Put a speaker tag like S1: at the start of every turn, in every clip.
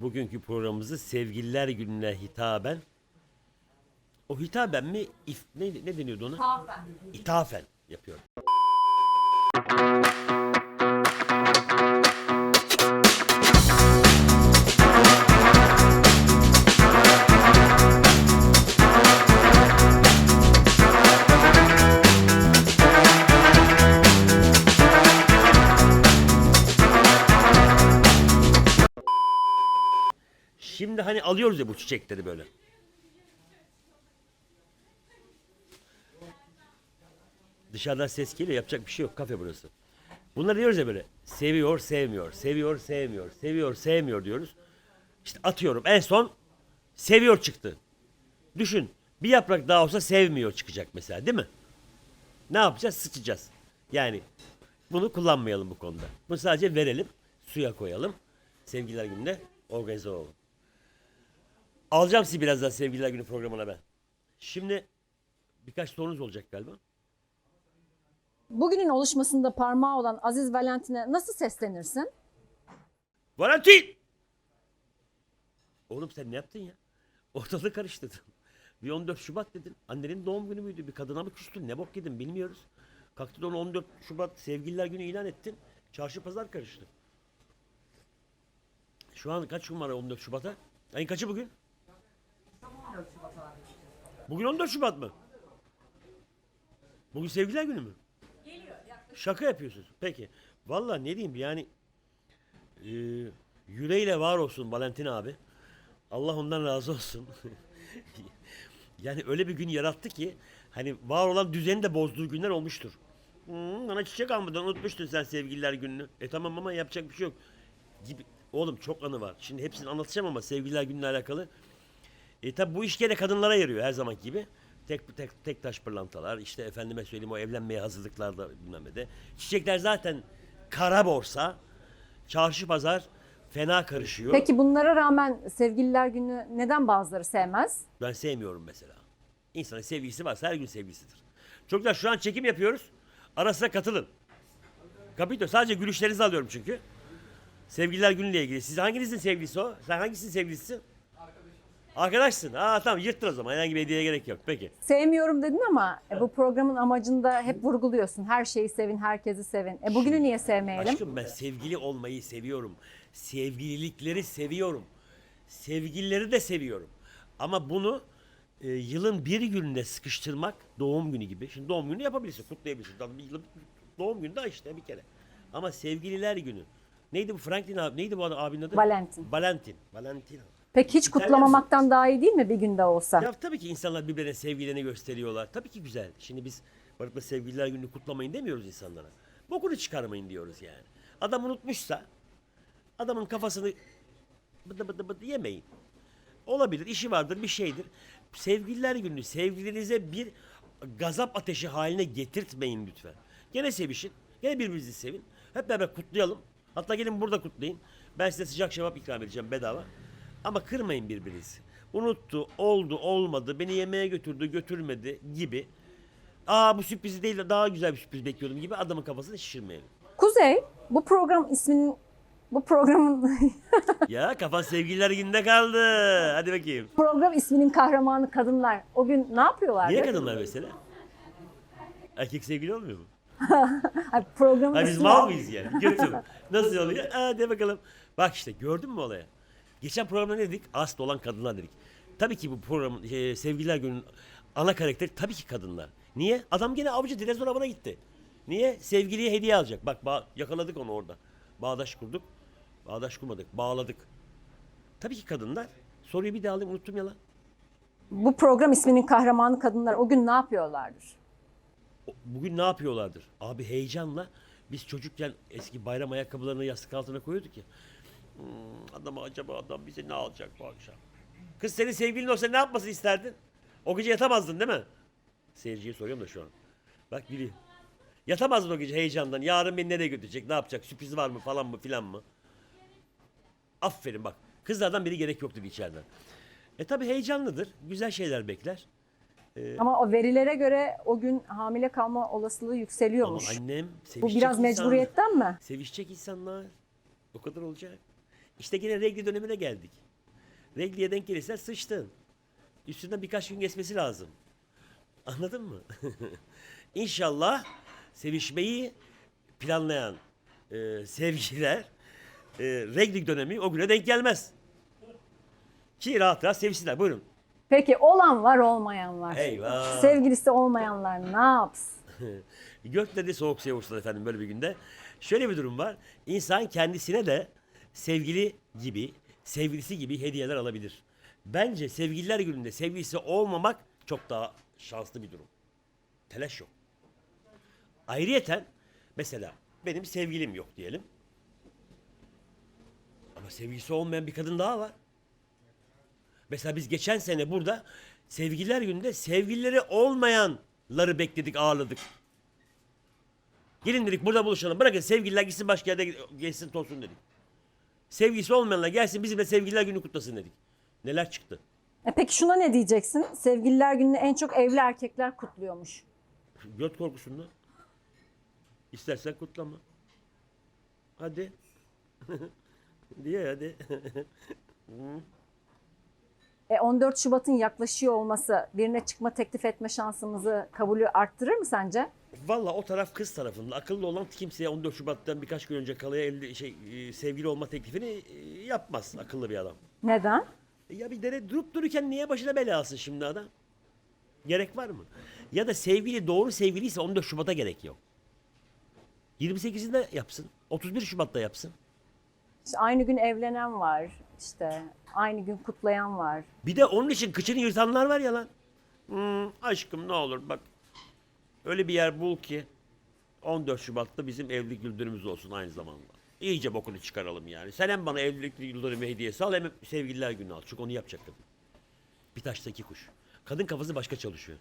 S1: bugünkü programımızı sevgililer gününe hitaben o hitaben mi if, ne, ne deniyordu ona?
S2: Tafen.
S1: İthafen yapıyorum. Şimdi hani alıyoruz ya bu çiçekleri böyle. Dışarıdan ses geliyor yapacak bir şey yok kafe burası. Bunları diyoruz ya böyle seviyor sevmiyor seviyor sevmiyor seviyor sevmiyor diyoruz. İşte atıyorum en son seviyor çıktı. Düşün bir yaprak daha olsa sevmiyor çıkacak mesela değil mi? Ne yapacağız? Sıçacağız. Yani bunu kullanmayalım bu konuda. Bunu sadece verelim, suya koyalım. Sevgililer gününde organize olalım. Alacağım sizi birazdan sevgililer günü programına ben. Şimdi birkaç sorunuz olacak galiba.
S2: Bugünün oluşmasında parmağı olan Aziz Valentin'e nasıl seslenirsin?
S1: Valentin! Oğlum sen ne yaptın ya? Ortalığı karıştırdın. Bir 14 Şubat dedin. Annenin doğum günü müydü? Bir kadına mı küstün? Ne bok yedin bilmiyoruz. Kalktın onu 14 Şubat sevgililer günü ilan ettin. Çarşı pazar karıştı. Şu an kaç gün var 14 Şubat'a? Ayın kaçı bugün? Bugün 14 Şubat mı? Bugün sevgililer günü mü? Şaka yapıyorsunuz. Peki. Vallahi ne diyeyim yani e, yüreğiyle var olsun Valentin abi. Allah ondan razı olsun. yani öyle bir gün yarattı ki hani var olan düzeni de bozduğu günler olmuştur. Hmm, bana çiçek almadan unutmuştun sen sevgililer gününü. E tamam ama yapacak bir şey yok. Gibi. Oğlum çok anı var. Şimdi hepsini anlatacağım ama sevgililer günüyle alakalı. E tabi bu iş gene kadınlara yarıyor her zaman gibi. Tek, tek, tek taş pırlantalar, işte efendime söyleyeyim o evlenmeye hazırlıklarda bilmem de. Çiçekler zaten kara borsa, çarşı pazar fena karışıyor.
S2: Peki bunlara rağmen sevgililer günü neden bazıları sevmez?
S1: Ben sevmiyorum mesela. İnsanın sevgisi varsa her gün sevgisidir. Çocuklar şu an çekim yapıyoruz. Ara sıra katılın. Kapito sadece gülüşlerinizi alıyorum çünkü. Sevgililer günüyle ilgili. Siz hanginizin sevgilisi o? Sen hangisinin sevgilisisin? Arkadaşsın. Aa tamam yırttın o zaman. Herhangi bir hediyeye gerek yok. Peki.
S2: Sevmiyorum dedin ama e, bu programın amacında hep vurguluyorsun. Her şeyi sevin, herkesi sevin. E bugünü niye sevmeyelim?
S1: Aşkım ben sevgili olmayı seviyorum. Sevgililikleri seviyorum. Sevgilileri de seviyorum. Ama bunu e, yılın bir gününe sıkıştırmak doğum günü gibi. Şimdi doğum günü yapabilirsin, kutlayabilirsin. Tabii bir yılın doğum günü de işte bir kere. Ama sevgililer günü. Neydi bu Franklin abi? Neydi bu abinin adı?
S2: Valentin.
S1: Valentin. Valentin.
S2: Peki hiç kutlamamaktan daha iyi değil mi bir günde olsa?
S1: Ya tabii ki insanlar birbirine sevgilerini gösteriyorlar. Tabii ki güzel. Şimdi biz varıp da sevgililer gününü kutlamayın demiyoruz insanlara. Bokunu çıkarmayın diyoruz yani. Adam unutmuşsa adamın kafasını bıdı bıdı bıdı yemeyin. Olabilir, işi vardır, bir şeydir. Sevgililer günü sevgilinize bir gazap ateşi haline getirtmeyin lütfen. Gene sevişin, gene birbirinizi sevin. Hep beraber kutlayalım. Hatta gelin burada kutlayın. Ben size sıcak şevap ikram edeceğim bedava. Ama kırmayın birbirinizi. Unuttu, oldu, olmadı, beni yemeğe götürdü, götürmedi gibi. Aa bu sürprizi değil de daha güzel bir sürpriz bekliyordum gibi adamın kafasını şişirmeyelim.
S2: Kuzey, bu program isminin bu programın
S1: ya kafan sevgililer gününde kaldı. Hadi bakayım.
S2: program isminin kahramanı kadınlar. O gün ne yapıyorlardı?
S1: Niye kadınlar mesela? Erkek sevgili olmuyor mu?
S2: Ay, programın
S1: Ha biz
S2: ismi-
S1: mal mıyız yani? Götür. Nasıl oluyor? Aa de bakalım. Bak işte gördün mü olaya? Geçen programda ne dedik? Asıl olan kadınlar dedik. Tabii ki bu programın e, sevgililer günün ana karakteri tabii ki kadınlar. Niye? Adam gene avcı dinozor avına gitti. Niye? Sevgiliye hediye alacak. Bak ba- yakaladık onu orada. Bağdaş kurduk. Bağdaş kurmadık. Bağladık. Tabii ki kadınlar. Soruyu bir daha alayım unuttum ya lan.
S2: Bu program isminin kahramanı kadınlar o gün ne yapıyorlardır?
S1: Bugün ne yapıyorlardır? Abi heyecanla biz çocukken eski bayram ayakkabılarını yastık altına koyuyorduk ya. Hmm, adam acaba adam bize ne alacak bu akşam? Kız senin sevgilin olsa ne yapmasını isterdin? O gece yatamazdın değil mi? Seyirciye soruyorum da şu an. Bak biri. Yatamazdın o gece heyecandan. Yarın beni nereye götürecek? Ne yapacak? Sürpriz var mı falan mı filan mı? Aferin bak. Kızlardan biri gerek yok dedi içeriden. E tabi heyecanlıdır. Güzel şeyler bekler.
S2: Ama o verilere göre o gün hamile kalma olasılığı
S1: Ama
S2: yükseliyormuş.
S1: annem
S2: Bu
S1: sevişecek
S2: biraz
S1: insanlar.
S2: mecburiyetten mi?
S1: Sevişecek insanlar. O kadar olacak. İşte yine regli dönemine geldik. Regliye denk gelirsen sıçtın. Üstünden birkaç gün geçmesi lazım. Anladın mı? İnşallah sevişmeyi planlayan e, sevgililer e, regli dönemi o güne denk gelmez. Ki rahat rahat sevişsinler. Buyurun.
S2: Peki olan var olmayan var.
S1: Eyvah.
S2: Sevgilisi olmayanlar ne yapsın?
S1: Gökleri soğuk suya vursun efendim böyle bir günde. Şöyle bir durum var. İnsan kendisine de sevgili gibi, sevgilisi gibi hediyeler alabilir. Bence sevgililer gününde sevgilisi olmamak çok daha şanslı bir durum. Telaş yok. Ayrıyeten mesela benim sevgilim yok diyelim. Ama sevgilisi olmayan bir kadın daha var. Mesela biz geçen sene burada sevgililer gününde sevgilileri olmayanları bekledik, ağırladık. Gelin dedik burada buluşalım. Bırakın sevgililer gitsin başka yerde geçsin tolsun dedik. Sevgisi olmayanlar gelsin bizimle sevgililer günü kutlasın dedik. Neler çıktı?
S2: E peki şuna ne diyeceksin? Sevgililer gününü en çok evli erkekler kutluyormuş.
S1: Göt korkusundan. İstersen kutlama. Hadi. Diye hadi.
S2: E 14 Şubat'ın yaklaşıyor olması birine çıkma teklif etme şansımızı kabulü arttırır mı sence?
S1: Valla o taraf kız tarafında. Akıllı olan kimseye 14 Şubat'tan birkaç gün önce kalaya evli, şey, e, sevgili olma teklifini e, yapmaz akıllı bir adam.
S2: Neden?
S1: E Ya bir dere durup dururken niye başına bela alsın şimdi adam? Gerek var mı? Ya da sevgili doğru sevgiliyse 14 Şubat'a gerek yok. 28'inde yapsın. 31 Şubat'ta yapsın.
S2: İşte aynı gün evlenen var. işte aynı gün kutlayan var.
S1: Bir de onun için kıçını yırtanlar var ya lan. Hmm, aşkım ne olur bak. Öyle bir yer bul ki 14 Şubat'ta bizim evlilik yıl dönümümüz olsun aynı zamanda. İyice bokunu çıkaralım yani. Sen hem bana evlilik yıl dönümü hediyesi al hem sevgililer günü al. Çünkü onu yapacak kadın. Bir taşta iki kuş. Kadın kafası başka çalışıyor.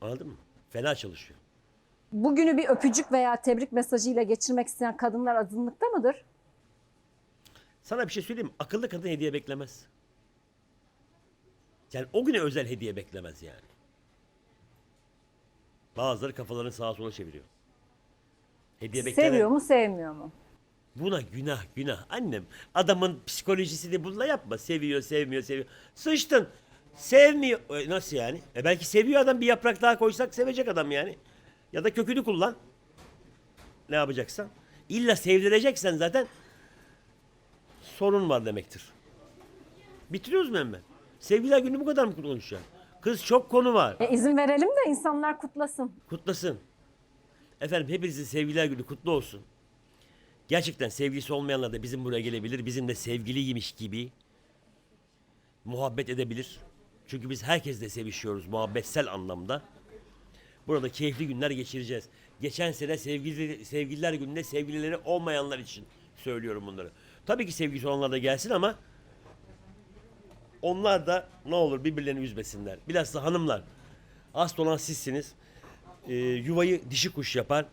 S1: Anladın mı? Fena çalışıyor.
S2: Bugünü bir öpücük veya tebrik mesajıyla geçirmek isteyen kadınlar azınlıkta mıdır?
S1: Sana bir şey söyleyeyim mi? Akıllı kadın hediye beklemez. Yani o güne özel hediye beklemez yani. Bazıları kafalarını sağa sola çeviriyor. Hediye beklenen...
S2: Seviyor mu sevmiyor mu?
S1: Buna günah günah. Annem adamın psikolojisini bununla yapma. Seviyor sevmiyor seviyor. Sıçtın. Sevmiyor. E, Nasıl yani? E belki seviyor adam bir yaprak daha koysak sevecek adam yani. Ya da kökünü kullan. Ne yapacaksan. İlla sevdireceksen zaten sorun var demektir. Bitiriyoruz mu hemen? Sevgiler günü bu kadar mı konuşacağız? Kız çok konu var.
S2: E izin verelim de insanlar kutlasın.
S1: Kutlasın. Efendim hepinizin sevgiler günü kutlu olsun. Gerçekten sevgilisi olmayanlar da bizim buraya gelebilir. Bizimle sevgiliymiş gibi muhabbet edebilir. Çünkü biz herkesle sevişiyoruz muhabbetsel anlamda. Burada keyifli günler geçireceğiz. Geçen sene sevgili, sevgililer gününde sevgilileri olmayanlar için söylüyorum bunları. Tabii ki sevgilisi olanlar da gelsin ama onlar da ne olur birbirlerini üzmesinler. Bilhassa hanımlar. Hasta olan sizsiniz. Ee, yuvayı dişi kuş yapar.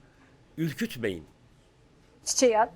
S1: Ürkütmeyin.
S2: Çiçeği at.